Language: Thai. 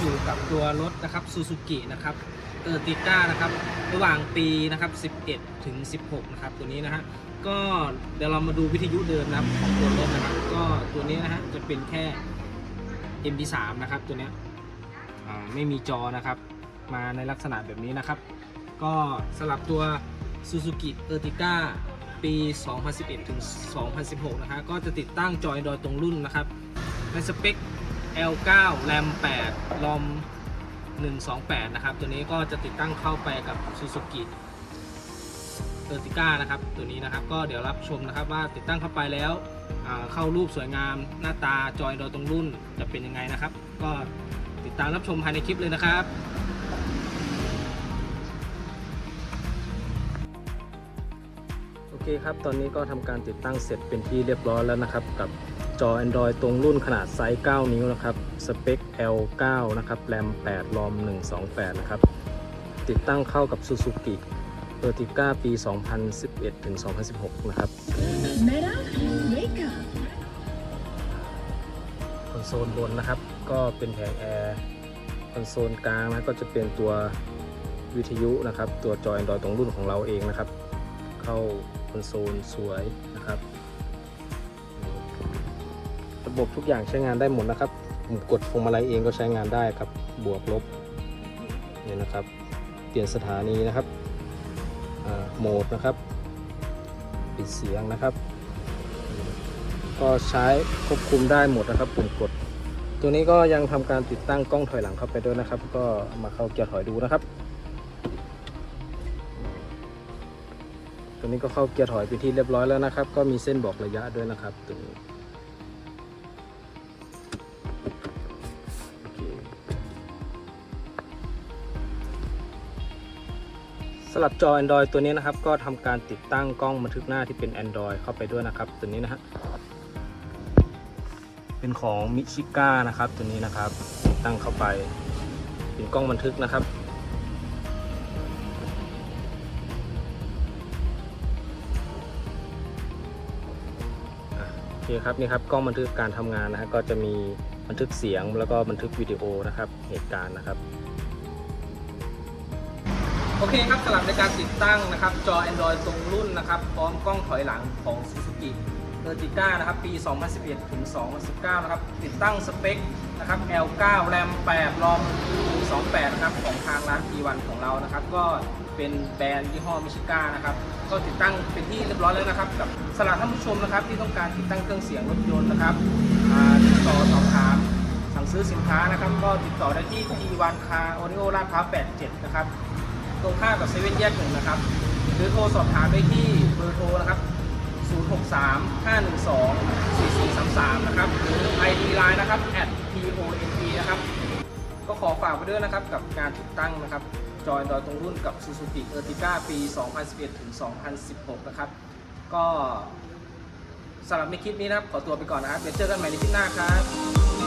อยู่กับตัวรถนะครับซูซูกินะครับเออติก้านะครับระหว่างปีนะครับ11 ถึง 16 นะครับตัวนี้นะฮะก็เดี๋ยวเรามาดูวิทยุเดิมนะครับของตัวรถนะครับ ก็ตัวนี้นะฮะจะเป็นแค่ MP3 นะครับตัวนี้ไม่มีจอนะครับ มาในลักษณะแบบนี้นะครับ ก็สลับตัว Suzuki Ertiga ปี 2011 ถึง 2016 นะฮะก็จะติดตั้งจอยดอยตรงรุ่นนะครับ ในสเปค L9 RAM 8 ROM 128 นะครับ ตัวนี้ก็จะติดตั้งเข้าไปกับ Suzuki Ertiga นะครับตัวนี้นะครับก็เดี๋ยวรับชมนะครับว่าติดตั้งเข้าไปแล้วเข้ารูปสวยงามหน้าตาจอยโดยตรงรุ่นจะเป็นยังไงนะครับ ก็ติดตามรับชมภายในคลิปเลยนะครับโอเคครับตอนนี้ก็ทำการติดตั้งเสร็จเป็นที่เรียบร้อยแล้วนะครับกับ จอ Android ตรงรุ่นขนาดไซส์ 9 นิ้วนะครับ สเปค L9 นะครับ แรม 8 รอม 128 นะครับ ติดตั้งเข้ากับ Suzuki Ertiga ปี 2011 ถึง 2016 นะครับ Meta, wake up. คอนโซลบนนะครับ ก็เป็นแผงแอร์ คอนโซลกลางนะก็จะเป็นตัววิทยุนะครับ ตัวจอ Android ตรงรุ่นของเราเองนะครับ เข้าคอนโซลสวยนะครับระ บบทุกอย่างใช้งานได้หมดนะครับปุ่มกดพวงมาลัยเองก็ใช้งานได้ครับ บวกลบเนี่ยนะครับ เปลี่ยนสถานีนะครับโหมดนะครับ ปิดเสียงนะครับ ก็ใช้ควบคุมได้หมดนะครับปุ่มกด ตัวนี้ก็ยังทำการติดตั้งกล้องถอยหลังเข้าไปด้วยนะครับ ก็มาเข้าเกียร์ถอยดูนะครับ ตัวนี้ก็เข้าเกียร์ถอยไปที่เรียบร้อยแล้วนะครับ ก็มีเส้นบอกระยะด้วยนะครับตัวนี้ สำหรับจอ Android ตัวนี้นะครับ ก็ทำการติดตั้งกล้องบันทึกหน้าที่เป็น Android เข้าไปด้วยนะครับ ตัวนี้นะฮะเป็นของมิชิก้านะครับ ตัวนี้นะครับตั้งเข้าไปเป็นกล้องบันทึกนะครับอะโอเคครับนี่ครับกล้องบันทึกการทำงานนะฮะก็จะมีบันทึกเสียงแล้วก็บันทึกวิดีโอนะครับเหตุการณ์นะครับ โอเคครับสำหรับในการติดตั้งนะครับจอ Android ตรงรุ่นนะครับพร้อมกล้องถอยหลังของ Suzuki e r t i g a นะครับปี 2011 ถึง 2019 นะครับติดตั้งสเปคนะครับ L9 RAM 8 ROM 28 นะครับของทางร้าน P1 ของเรานะครับก็เป็นแบรนด์ยี่ห้อมิชิก้านะครับก็ติดตั้งเป็นที่เรียบร้อยแล้วนะครับกับสำหรับท่านผู้ชมนะครับที่ต้องการติดตั้งเครื่องเสียงรถยนต์นะครับติดต่อสอบถามสั่งซื้อสินค้านะครับก็ติดต่อได้ที่ P1 Car Audio ลาดพร้าว 87 นะครับ ตรงข้ามกับเซเว่นแยกหนึ่งนะครับ หรือโทรสอบถามได้ที่เบอร์โทรนะครับ 063 512 4433 นะครับ หรือ ID Line นะครับ @pont นะครับ ก็ขอฝากไปด้วยนะครับกับการติดตั้งนะครับ จอยดอยตรงรุ่นกับ Suzuki Ertiga ปี 2011 ถึง 2016 นะครับ ก็สำหรับในคลิปนี้นะครับ ขอตัวไปก่อนนะครับเดี๋ยวเจอกันใหม่ในคลิปหน้าครับ